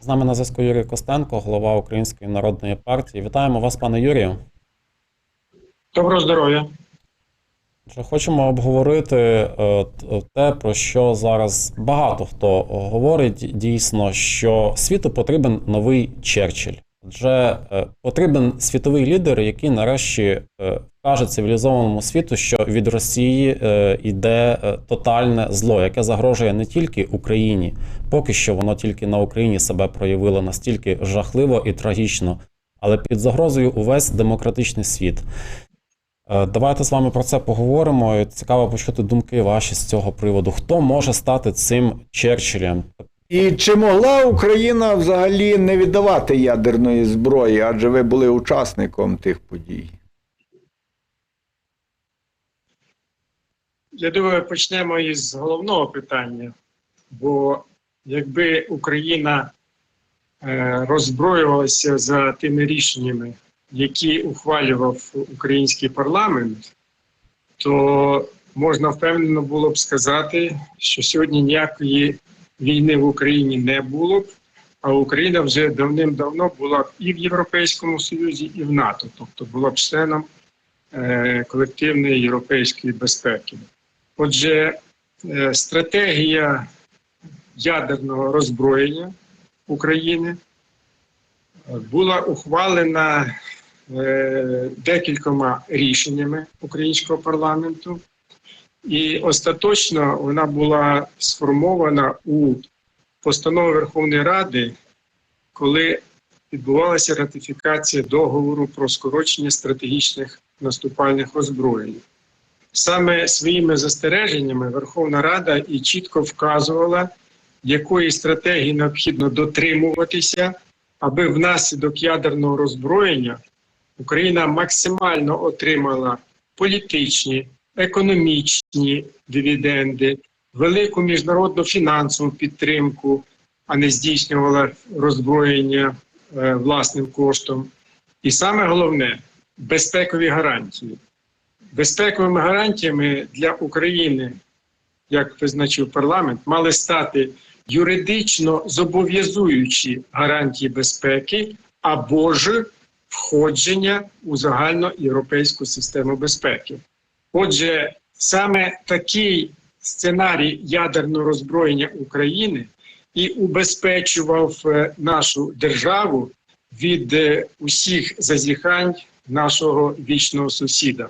З нами на зв'язку Юрій Костенко, голова Української народної партії. Вітаємо вас, пане Юрію. Доброго здоров'я. Хочемо обговорити е, те, про що зараз багато хто говорить дійсно, що світу потрібен новий Черчилль. Адже е, потрібен світовий лідер, який нарешті е, каже цивілізованому світу, що від Росії е, йде тотальне зло, яке загрожує не тільки Україні, поки що воно тільки на Україні себе проявило настільки жахливо і трагічно, але під загрозою увесь демократичний світ. Давайте з вами про це поговоримо. Цікаво почути думки ваші з цього приводу. Хто може стати цим Черчиллем? І чи могла Україна взагалі не віддавати ядерної зброї, адже ви були учасником тих подій? Я думаю, почнемо із головного питання. Бо якби Україна е, роззброювалася за тими рішеннями, які ухвалював український парламент, то можна впевнено було б сказати, що сьогодні ніякої війни в Україні не було б, а Україна вже давним-давно була б і в Європейському Союзі, і в НАТО, тобто була б членом е, колективної європейської безпеки. Отже, е, стратегія ядерного роззброєння України була ухвалена е, декількома рішеннями українського парламенту, і остаточно вона була сформована у постанові Верховної Ради, коли відбувалася ратифікація договору про скорочення стратегічних наступальних озброєнь. Саме своїми застереженнями Верховна Рада і чітко вказувала, якої стратегії необхідно дотримуватися, аби внаслідок ядерного роззброєння Україна максимально отримала політичні, економічні дивіденди, велику міжнародну фінансову підтримку, а не здійснювала роззброєння е, власним коштом. І саме головне безпекові гарантії. Безпековими гарантіями для України, як визначив парламент, мали стати юридично зобов'язуючі гарантії безпеки або ж входження у загальноєвропейську систему безпеки. Отже, саме такий сценарій ядерного роззброєння України і убезпечував е, нашу державу від е, усіх зазіхань нашого вічного сусіда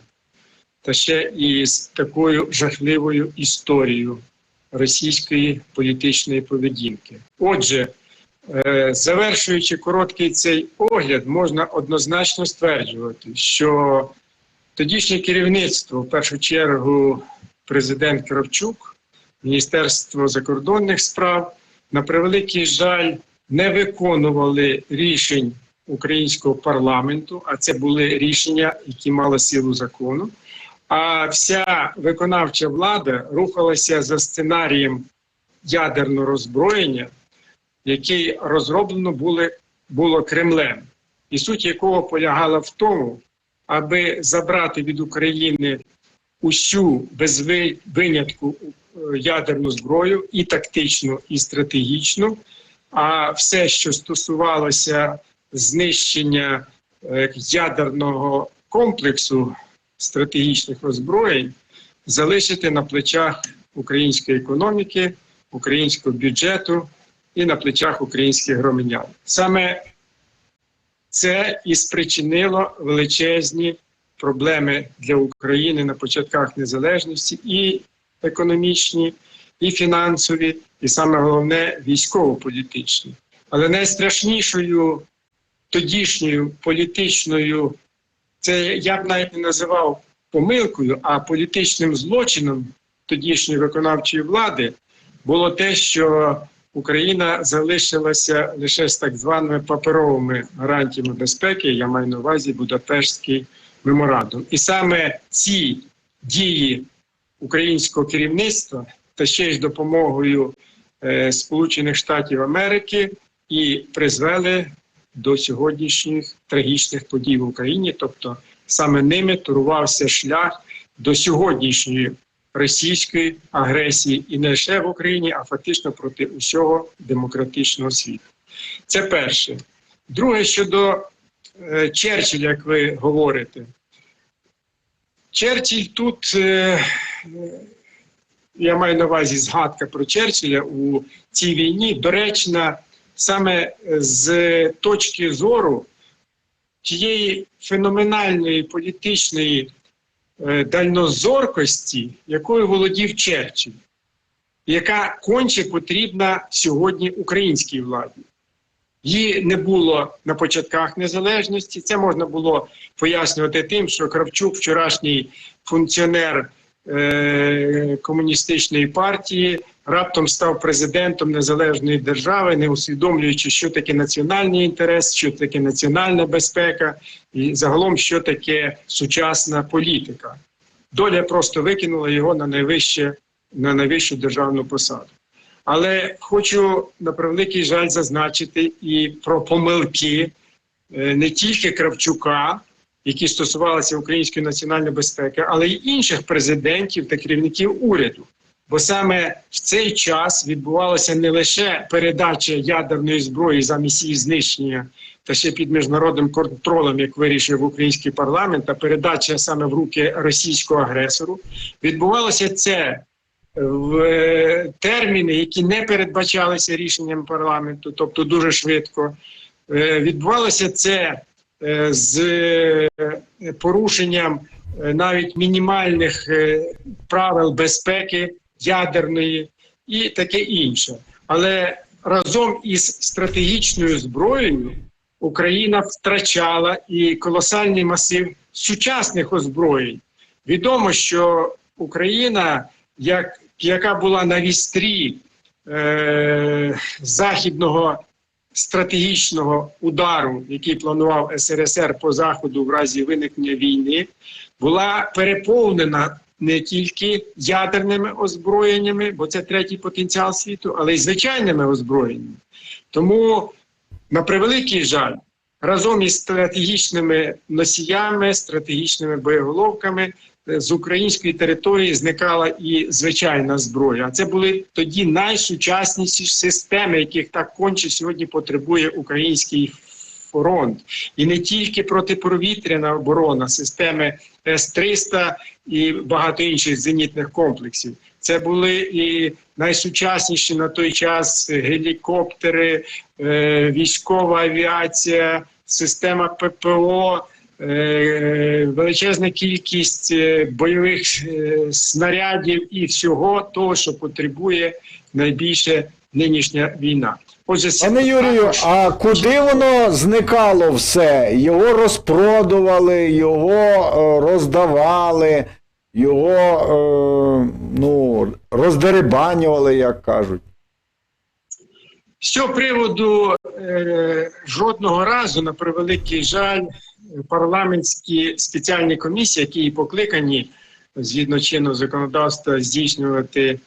та ще і з такою жахливою історією російської політичної поведінки. Отже, е, завершуючи короткий цей огляд, можна однозначно стверджувати, що тодішнє керівництво, в першу чергу, президент Кравчук, Міністерство закордонних справ, на превеликий жаль, не виконували рішень українського парламенту, а це були рішення, які мали силу закону. А вся виконавча влада рухалася за сценарієм ядерного роззброєння, який розроблено були, було Кремлем, і суть якого полягала в тому, аби забрати від України усю без винятку е, ядерну зброю, і тактичну, і стратегічну. А все, що стосувалося знищення е, ядерного комплексу стратегічних озброєнь, залишити на плечах української економіки, українського бюджету і на плечах українських громадян. Саме це і спричинило величезні проблеми для України на початках незалежності, і економічні, і фінансові, і саме головне військово-політичні. Але найстрашнішою тодішньою політичною, це я б навіть не називав помилкою, а політичним злочином тодішньої виконавчої влади було те, що Україна залишилася лише з так званими паперовими гарантіями безпеки. Я маю на увазі Будапештський меморандум. І саме ці дії українського керівництва та ще й з допомогою е, Сполучених Штатів Америки і призвели до сьогоднішніх трагічних подій в Україні. Тобто саме ними турувався шлях до сьогоднішньої російської агресії і не лише в Україні, а фактично проти усього демократичного світу. Це перше. Друге, щодо е, Черчилля, як ви говорите. Черчилль тут, е, е, я маю на увазі згадка про Черчилля у цій війні, доречна саме з точки зору тієї феноменальної політичної дальнозоркості, якою володів Черчилль, яка конче потрібна сьогодні українській владі. Її не було на початках незалежності. Це можна було пояснювати тим, що Кравчук, вчорашній функціонер е- комуністичної партії, раптом став президентом незалежної держави, не усвідомлюючи, що таке національний інтерес, що таке національна безпека, і загалом, що таке сучасна політика. Доля просто викинула його на найвище на найвищу державну посаду. Але хочу на превеликий жаль зазначити і про помилки е, не тільки Кравчука, які стосувалися української національної безпеки, але й інших президентів та керівників уряду. Бо саме в цей час відбувалася не лише передача ядерної зброї замість її знищення та ще під міжнародним контролем, як вирішив український парламент, а передача саме в руки російського агресору. Відбувалося це в е, терміни, які не передбачалися рішенням парламенту, тобто дуже швидко. Е, Відбувалося це з е, порушенням е, навіть мінімальних е, правил безпеки ядерної і таке інше. Але разом із стратегічною зброєю Україна втрачала і колосальний масив сучасних озброєнь. Відомо, що Україна, як, яка була на вістрі е, західного стратегічного удару, який планував СРСР по заходу в разі виникнення війни, була переповнена не тільки ядерними озброєннями, бо це третій потенціал світу, але й звичайними озброєннями. Тому, на превеликий жаль, разом із стратегічними носіями, стратегічними боєголовками з української території зникала і звичайна зброя. А це були тоді найсучасніші системи, яких так конче сьогодні потребує український фронт. І не тільки протиповітряна оборона, системи С-300 і багато інших зенітних комплексів. Це були і найсучасніші на той час гелікоптери, е, військова авіація, система ППО, величезна кількість е, бойових е, снарядів і всього того, що потребує найбільше нинішня війна. Отже, Пане Юрію, а куди воно зникало все? Його розпродували, його е, роздавали, його е, ну, роздерибанювали, як кажуть. З цього приводу е, жодного разу, на превеликий жаль, парламентські спеціальні комісії, які покликані згідно чинного законодавства здійснювати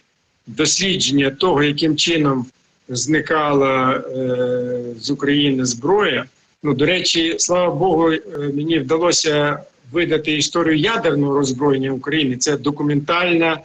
дослідження того, яким чином зникала е, з України зброя. Ну, до речі, слава Богу, е, мені вдалося видати історію ядерного роззброєння України. Це документальна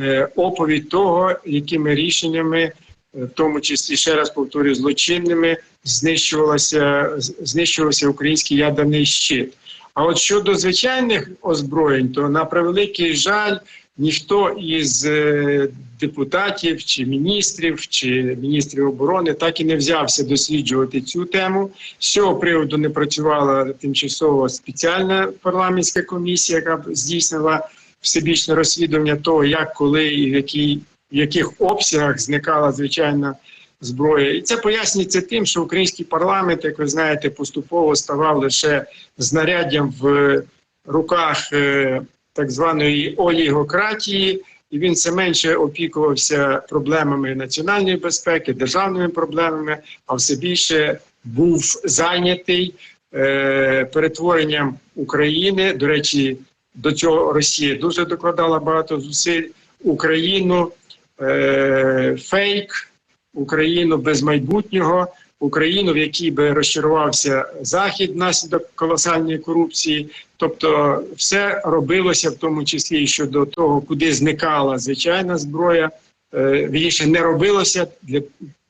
е, оповідь того, якими рішеннями в тому числі ще раз повторюю, злочинними знищувалося, знищувався український ядерний щит. А от щодо звичайних озброєнь, то на превеликий жаль, ніхто із е, депутатів чи міністрів чи міністрів оборони так і не взявся досліджувати цю тему. З цього приводу не працювала тимчасово спеціальна парламентська комісія, яка здійснила всебічне розслідування того, як, коли і в якій в яких обсягах зникала звичайна зброя. І це пояснюється тим, що український парламент, як ви знаєте, поступово ставав лише знаряддям в руках е, так званої олігократії, і він все менше опікувався проблемами національної безпеки, державними проблемами, а все більше був зайнятий е, перетворенням України. До речі, до цього Росія дуже докладала багато зусиль. Україну е, фейк, Україну без майбутнього, Україну, в якій би розчарувався захід внаслідок колосальної корупції. Тобто, все робилося в тому числі щодо того, куди зникала звичайна зброя. Е, не робилося для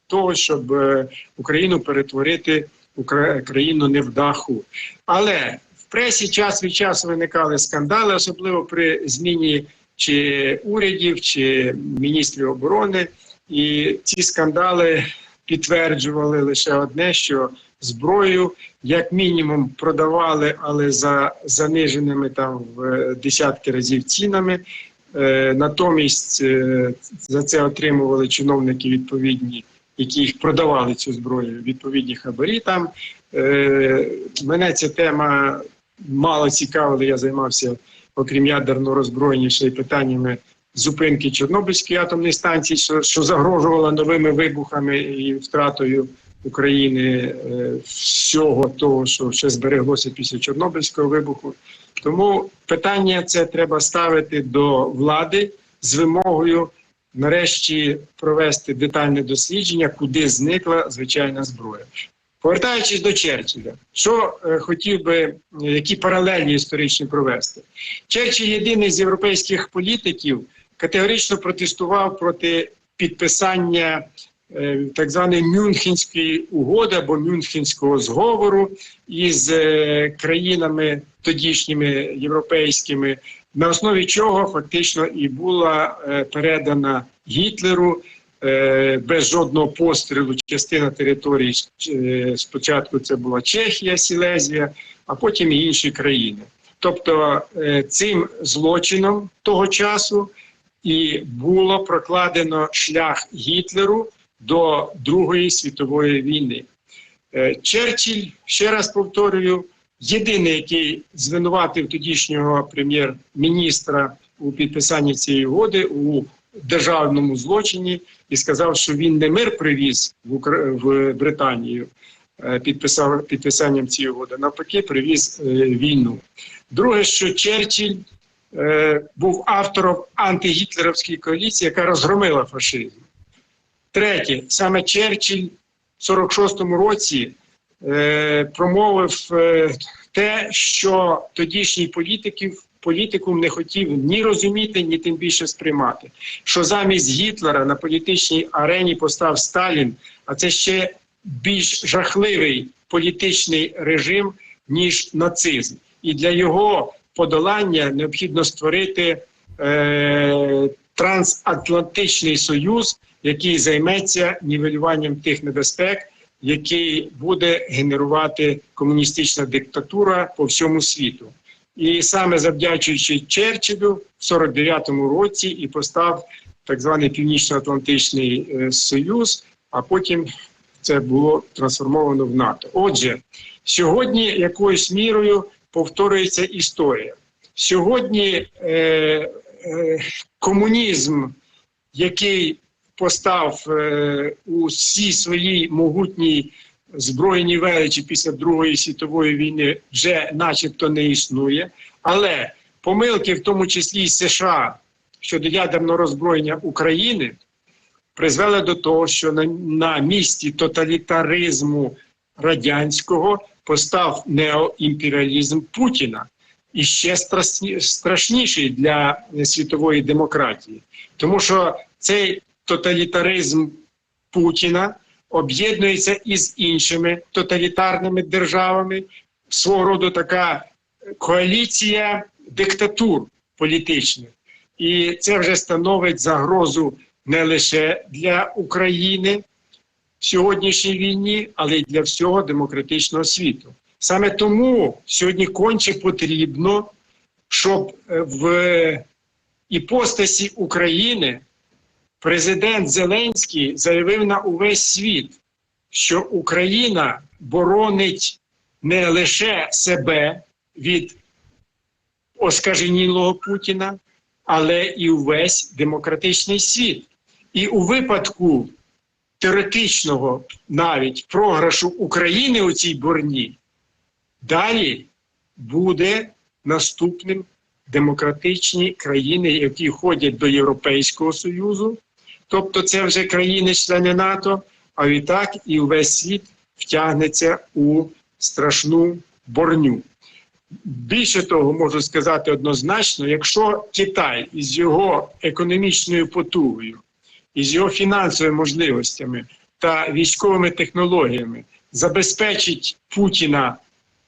того, щоб е, Україну перетворити у кра- країну невдаху. Але в пресі час від часу виникали скандали, особливо при зміні чи урядів, чи міністрів оборони. І ці скандали підтверджували лише одне, що зброю як мінімум продавали, але за заниженими там в десятки разів цінами. Е, Натомість е, за це отримували чиновники відповідні, які їх продавали цю зброю, відповідні хабарі. Там Е, мене ця тема мало цікавила. Я займався, окрім ядерного роззброєння, ще й питаннями зупинки Чорнобильської атомної станції, що, що загрожувала новими вибухами і втратою України е, всього того, що ще збереглося після Чорнобильського вибуху. Тому питання це треба ставити до влади з вимогою нарешті провести детальне дослідження, куди зникла звичайна зброя. Повертаючись до Черчилля, що е, хотів би, е, які паралельні історичні провести. Черчилль єдиний з європейських політиків категорично протестував проти підписання е, так званої Мюнхенської угоди або Мюнхенського зговору із е, країнами тодішніми європейськими, на основі чого фактично і була е, передана Гітлеру без жодного пострілу частина території. Спочатку це була Чехія, Сілезія, а потім і інші країни. Тобто цим злочином того часу і було прокладено шлях Гітлеру до Другої світової війни. Е, Черчилль, ще раз повторюю, єдиний, який звинуватив тодішнього прем'єр-міністра у підписанні цієї угоди у державному злочині і сказав, що він не мир привіз в, Укра... в Британію е, підписав підписанням цієї угоди, навпаки, привіз е, війну. Друге, що Черчилль був автором антигітлерівської коаліції, яка розгромила фашизм. Третє, саме Черчилль в 46-му році е, промовив е, те, що тодішній політиків, політикум не хотів ні розуміти, ні тим більше сприймати. Що замість Гітлера на політичній арені постав Сталін, а це ще більш жахливий політичний режим, ніж нацизм. І для його подолання необхідно створити е, трансатлантичний союз, який займеться нівелюванням тих небезпек, який буде генерувати комуністична диктатура по всьому світу. І саме завдячуючи Черчиллю в 49-му році і постав так званий Північно-Атлантичний е, Союз, а потім це було трансформовано в НАТО. Отже, сьогодні якоюсь мірою повторюється історія. Сьогодні е, е, комунізм, який постав е, у всій своїй могутній збройній величі після Другої світової війни, вже начебто не існує. Але помилки, в тому числі і США щодо ядерного роззброєння України, призвели до того, що на, на місці тоталітаризму радянського постав неоімперіалізм Путіна. І ще страшніший для світової демократії, тому що цей тоталітаризм Путіна об'єднується із іншими тоталітарними державами, свого роду така коаліція диктатур політичних, і це вже становить загрозу не лише для України сьогоднішній війні, але й для всього демократичного світу. Саме тому сьогодні конче потрібно, щоб е, в іпостасі України президент Зеленський заявив на увесь світ, що Україна боронить не лише себе від оскаженілого Путіна, але і увесь демократичний світ. І у випадку теоретичного навіть програшу України у цій борні, далі буде наступним демократичні країни, які входять до Європейського Союзу, тобто це вже країни-члени НАТО, а відтак і увесь світ втягнеться у страшну борню. Більше того, можу сказати однозначно, якщо Китай із його економічною потугою, із його фінансовими можливостями та військовими технологіями забезпечить Путіна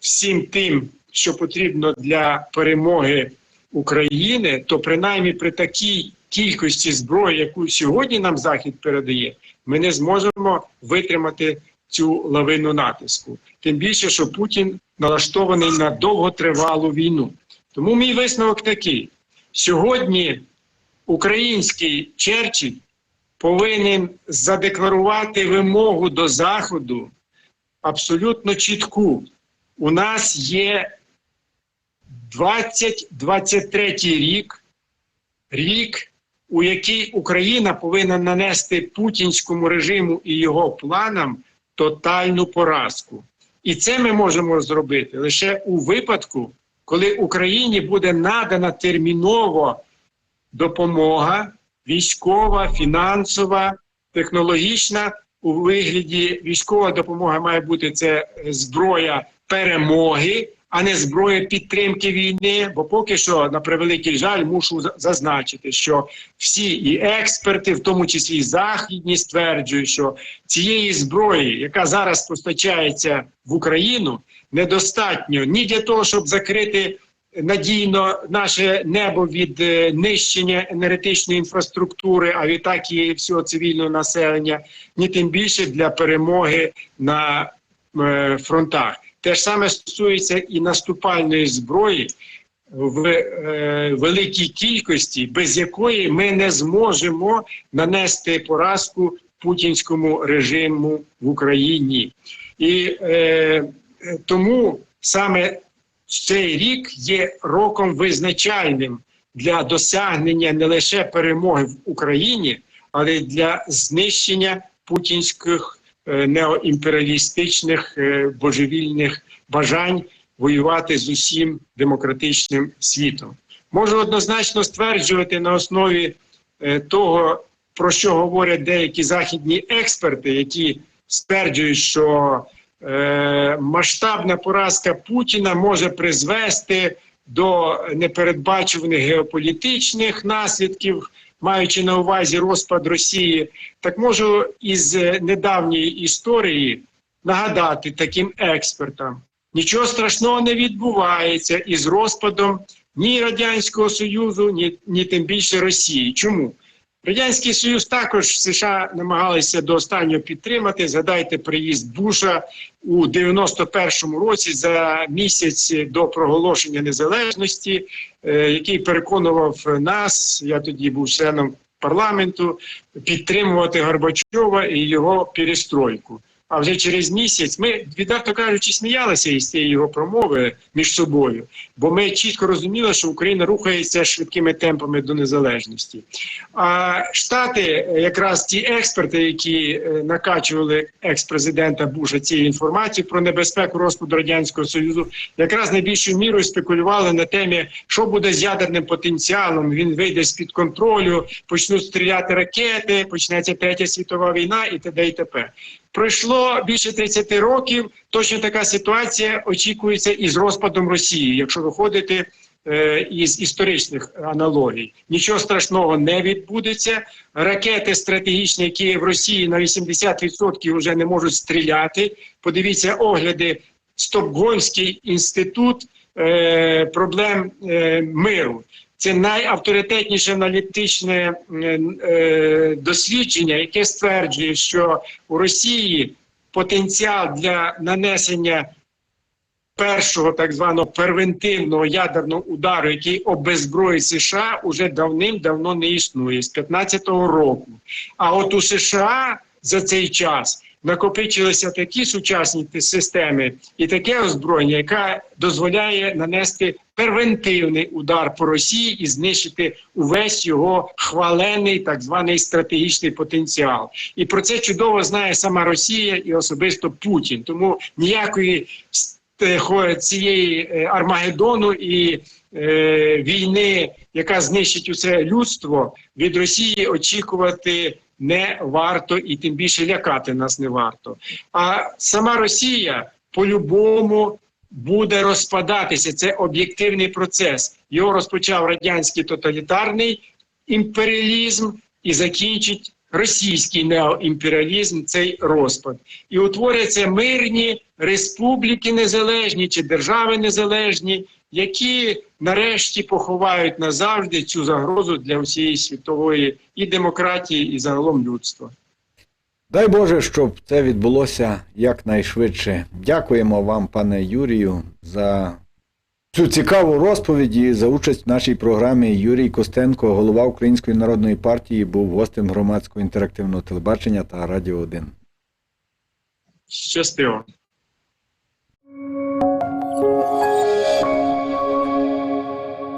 всім тим, що потрібно для перемоги України, то принаймні при такій кількості зброї, яку сьогодні нам Захід передає, ми не зможемо витримати цю лавину натиску. Тим більше, що Путін налаштований на довготривалу війну. Тому мій висновок такий: сьогодні український Черчилль повинен задекларувати вимогу до Заходу абсолютно чітку. У нас є 2023 рік, рік, у який Україна повинна нанести путінському режиму і його планам тотальну поразку. І це ми можемо зробити лише у випадку, коли Україні буде надана терміново допомога військова, фінансова, технологічна. У вигляді військова допомога має бути це зброя перемоги, а не зброя підтримки війни. Бо поки що, на превеликий жаль, мушу зазначити, що всі і експерти, в тому числі і західні, стверджують, що цієї зброї, яка зараз постачається в Україну, недостатньо ні для того, щоб закрити надійно наше небо від е, нищення енергетичної інфраструктури, а відтак і всього цивільного населення, ні тим більше для перемоги на е, фронтах. Те ж саме стосується і наступальної зброї в е, великій кількості, без якої ми не зможемо нанести поразку путінському режиму в Україні. І е, е, тому саме цей рік є роком визначальним для досягнення не лише перемоги в Україні, але й для знищення путінських е, неоімперіалістичних е, божевільних бажань воювати з усім демократичним світом. Можу однозначно стверджувати на основі е, того, про що говорять деякі західні експерти, які стверджують, що масштабна поразка Путіна може призвести до непередбачуваних геополітичних наслідків, маючи на увазі розпад Росії, так можу із е, недавньої історії нагадати таким експертам: нічого страшного не відбувається із розпадом ні Радянського Союзу, ні, ні тим більше Росії. Чому? Радянський Союз також США намагалися до останнього підтримати. Згадайте приїзд Буша у 91-му році за місяць до проголошення незалежності, е, який переконував нас. Я тоді був членом парламенту, підтримувати Горбачова і його перестройку. А вже через місяць ми, відверто кажучи, сміялися із цієї його промови між собою, бо ми чітко розуміли, що Україна рухається швидкими темпами до незалежності. А Штати, якраз ті експерти, які е, накачували екс-президента Буша цією інформацією про небезпеку розпаду радянського союзу, якраз найбільшою мірою спекулювали на темі, що буде з ядерним потенціалом. Він вийде з під контролю, почнуть стріляти ракети, почнеться третя світова війна і т.д. і т.п. Пройшло більше 30 років. Точно така ситуація очікується і з розпадом Росії, якщо виходити е, із історичних аналогій. Нічого страшного не відбудеться. Ракети стратегічні, які в Росії на 80% вже не можуть стріляти. Подивіться огляди Стокгольмський інститут е, проблем е, миру. Це найавторитетніше аналітичне е, дослідження, яке стверджує, що у Росії потенціал для нанесення першого так званого превентивного ядерного удару, який обезброїть США, уже давним-давно не існує з 15-го року. А от у США за цей час накопичилися такі сучасні системи і таке озброєння, яке дозволяє нанести превентивний удар по Росії і знищити увесь його хвалений так званий стратегічний потенціал. І про це чудово знає сама Росія і особисто Путін. Тому ніякої хо- цієї е, Армагеддону і е, війни, яка знищить усе людство, від Росії очікувати не варто і тим більше лякати нас не варто. А сама Росія по-любому буде розпадатися. Це об'єктивний процес. Його розпочав радянський тоталітарний імперіалізм і закінчить російський неоімперіалізм цей розпад. І утворяться мирні республіки незалежні чи держави незалежні, які нарешті поховають назавжди цю загрозу для всієї світової і демократії, і загалом людства. Дай Боже, щоб це відбулося якнайшвидше. Дякуємо вам, пане Юрію, за цю цікаву розповідь і за участь в нашій програмі. Юрій Костенко, голова Української народної партії, був гостем громадського інтерактивного телебачення та Радіо 1. Щастиво.